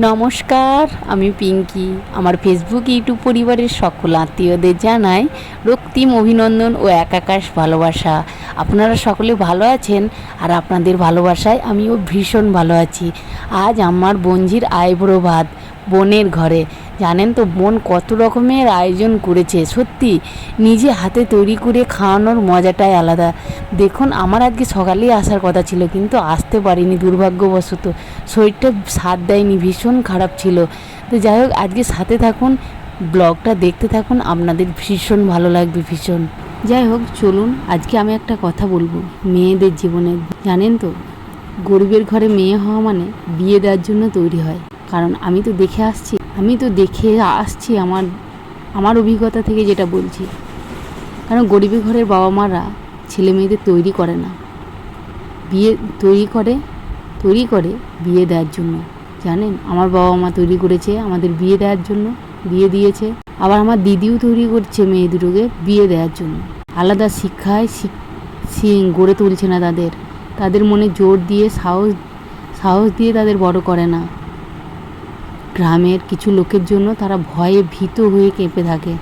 নমস্কার, আমি পিঙ্কি। আমার ফেসবুক ইউটিউব পরিবারের সকল আত্মীয়দের জানাই রক্তিম অভিনন্দন ও একাকাশ ভালোবাসা। আপনারা সকলে ভালো আছেন আর আপনাদের ভালোবাসায় আমিও ভীষণ ভালো আছি। আজ আমার বঞ্জির আইবুড়ো ভাত। বোনের ঘরে। জানেন তো, বোন কত রকমের আয়োজন করেছে, সত্যি? নিজে হাতে তৈরি করে খাওয়ানোর মজাটাই আলাদা। দেখুন, আমার আজকে সকালেই আসার কথা ছিল, কিন্তু আসতে পারিনি, দুর্ভাগ্যবশত। শরীরটা সাথ দেয়নি, ভীষণ খারাপ ছিল। তো যাই হোক, আজকে সাথে থাকুন, ব্লগটা দেখতে থাকুন, আপনাদের ভীষণ ভালো লাগবে, ভীষণ। যাই হোক, চলুন, আজকে আমি একটা কথা বলব, মেয়েদের জীবনে। জানেন তো, গরিবের ঘরে মেয়ে হওয়া মানে বিয়ে দেওয়ার জন্য তৈরি হয়। কারণ আমি তো দেখে আসছি, আমি তো দেখে আসছি আমার আমার অভিজ্ঞতা থেকে যেটা বলছি। কারণ গরিবের ঘরের বাবা মারা ছেলে মেয়েদের তৈরি করে না। বিয়ে তৈরি করে তৈরি করে বিয়ে দেওয়ার জন্য। জানেন? আমার বাবা মা তৈরি করেছে, আমাদের বিয়ে দেওয়ার জন্য, বিয়ে দিয়েছে। আবার আমার দিদিও তৈরি করছে মেয়ে দুটোকে বিয়ে দেওয়ার জন্য। আলাদা শিক্ষায় গড়ে তুলছে না তাদের। তাদের মনে জোর দিয়ে সাহস সাহস দিয়ে তাদের বড় করে না। গ্রামের কিছু লোকের জন্য তারা ভয়ে ভীত হয়ে কেঁপে থাকে।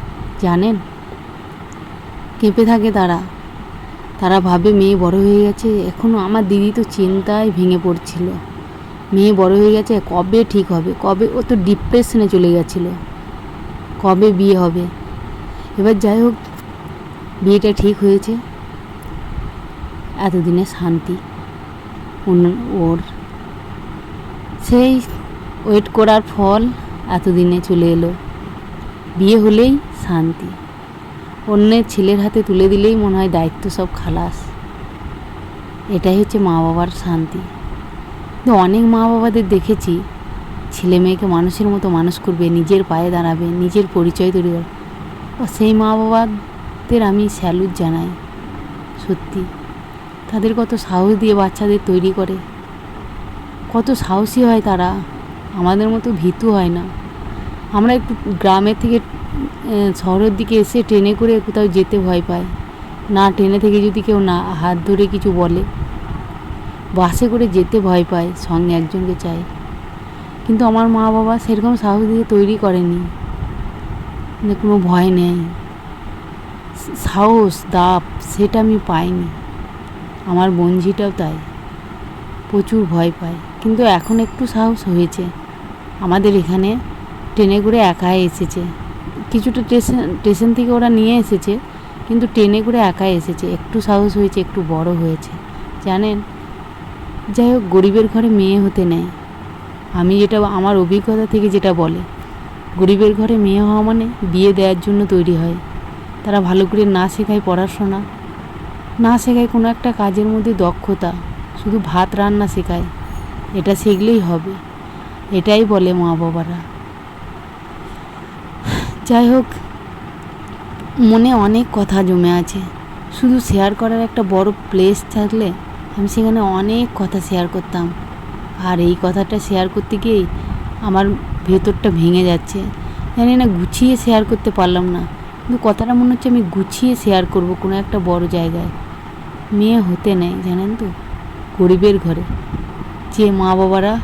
জানেন? কেঁপে থাকে তারা। তারা ভাবে মেয়ে বড় হয়ে গেছে এখনও আমার দিদি তো চিন্তায় ভেঙে পড়ছিল। মেয়ে বড় হয়ে গেছে, কবে ঠিক হবে? কবে? ও তো ডিপ্রেশনে চলে গেছিল। কবে বিয়ে হবে? এবার যাই হোক, বিয়েটা ঠিক হয়েছে। এতদিনে শান্তি। ওর সেই ওয়েট করার ফল এতদিনে চলে এলো। বিয়ে হলেই শান্তি। অন্যের ছেলের হাতে তুলে দিলেই মনে হয় দায়িত্ব সব খালাস। এটাই হচ্ছে মা বাবার শান্তি। কিন্তু অনেক মা বাবাদের দেখেছি, ছেলে মেয়েকে মানুষের মতো মানুষ করবে, নিজের পায়ে দাঁড়াবে, নিজের পরিচয় তৈরি করবে ও সেই মা বাবাদের আমি স্যালুট জানাই, সত্যি। তাদের কত সাহস দিয়ে বাচ্চাদের তৈরি করে। কত সাহসী হয় তারা। আমাদের মতো ভীতু হয় না। আমরা একটু গ্রামের থেকে শহরের দিকে এসে ট্রেনে করে কোথাও যেতে ভয় পাই। না, ট্রেনে থেকে যদি কেউ না, হাত ধরে কিছু বলে, বাসে করে যেতে ভয় পায়, সঙ্গে একজনকে চাই কিন্তু আমার মা বাবা সেরকম সাহস দিয়ে তৈরি করেনি। মানে কোনো ভয় নেই। সাহস, দাপ, সেটা আমি পাইনি। আমার বঞ্জিটাও তাই। প্রচুর ভয় পায়। কিন্তু এখন একটু সাহস হয়েছে। আমাদের এখানে ট্রেনে করে একাই এসেছে। কিছুটা স্টেশন স্টেশন থেকে ওরা নিয়ে এসেছে, কিন্তু ট্রেনে করে একাই এসেছে। একটু সাহস হয়েছে, একটু বড় হয়েছে। জানেন? যাই হোক, গরিবের ঘরে মেয়ে হতে নেয় আমি যেটা, আমার অভিজ্ঞতা থেকে যেটা বলে, গরিবের ঘরে মেয়ে হওয়া মানে বিয়ে দেওয়ার জন্য তৈরি হয়। তারা ভালো করে না শেখায় পড়াশোনা, না শেখায় কোনো একটা কাজের মধ্যে দক্ষতা, শুধু ভাত রান্না শেখায়। এটা শিখলেই হবে। এটাই বলে মা বাবারা। যাই হোক, মনে অনেক কথা জমে আছে। শুধু শেয়ার করার একটা বড় প্লেস থাকলে আমি সেখানে অনেক কথা শেয়ার করতাম। আর এই কথাটা শেয়ার করতে গিয়েই আমার ভেতরটা ভেঙে যাচ্ছে। জানি না, গুছিয়ে শেয়ার করতে পারলাম না। কিন্তু কথাটা মনে হচ্ছে আমি গুছিয়ে শেয়ার করব কোনো একটা বড় জায়গায়। মেয়ে হতে নেয় জানেন তো? গরিবের ঘরে। যে মা বাবারা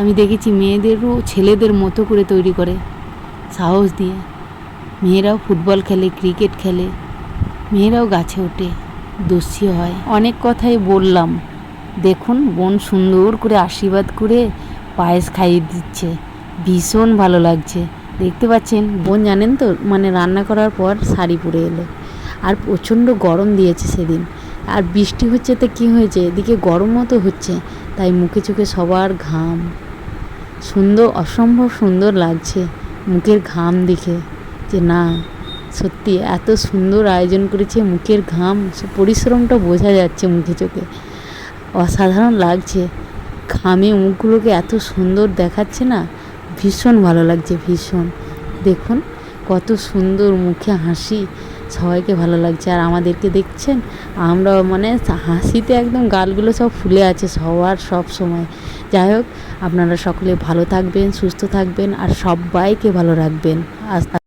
আমি দেখেছি মেয়েদেরও ছেলেদের মতো করে তৈরি করে, সাহস দিয়ে। মেয়েরাও ফুটবল খেলে, ক্রিকেট খেলে, মেয়েরাও গাছে ওঠে, দস্যি হয়। অনেক কথাই বললাম। দেখুন, বোন সুন্দর করে আশীর্বাদ করে পায়েস খাইয়ে দিচ্ছে। ভীষণ ভালো লাগছে। দেখতে পাচ্ছেন, বোন জানেন তো মানে রান্না করার পর শাড়ি পরে এলো। আর প্রচণ্ড গরম দিয়েছে সেদিন। আর বৃষ্টি হচ্ছে তো কী হয়েছে? এদিকে গরমও তো হচ্ছে। তাই মুখে চোখে সবার ঘাম। সুন্দর, অসম্ভব সুন্দর লাগছে মুখের ঘাম দেখে যে না, সত্যি এত সুন্দর আয়োজন করেছে মুখের ঘাম পরিশ্রমটা বোঝা যাচ্ছে মুখে চোখে। অসাধারণ লাগছে। ঘামে মুখগুলোকে এত সুন্দর দেখাচ্ছে না, ভীষণ ভালো লাগছে, ভীষণ। দেখুন, কত সুন্দর মুখে হাসি সবাইকে ভালো লাগছে। আর আমাদেরকে দেখছেন আমরা মানে হাসিতে একদম গালগুলো সব ফুলে আছে সবার সব সময়। যাই হোক, আপনারা সকলে ভালো থাকবেন, সুস্থ থাকবেন, আর সবাইকে ভালো রাখবেন। আজ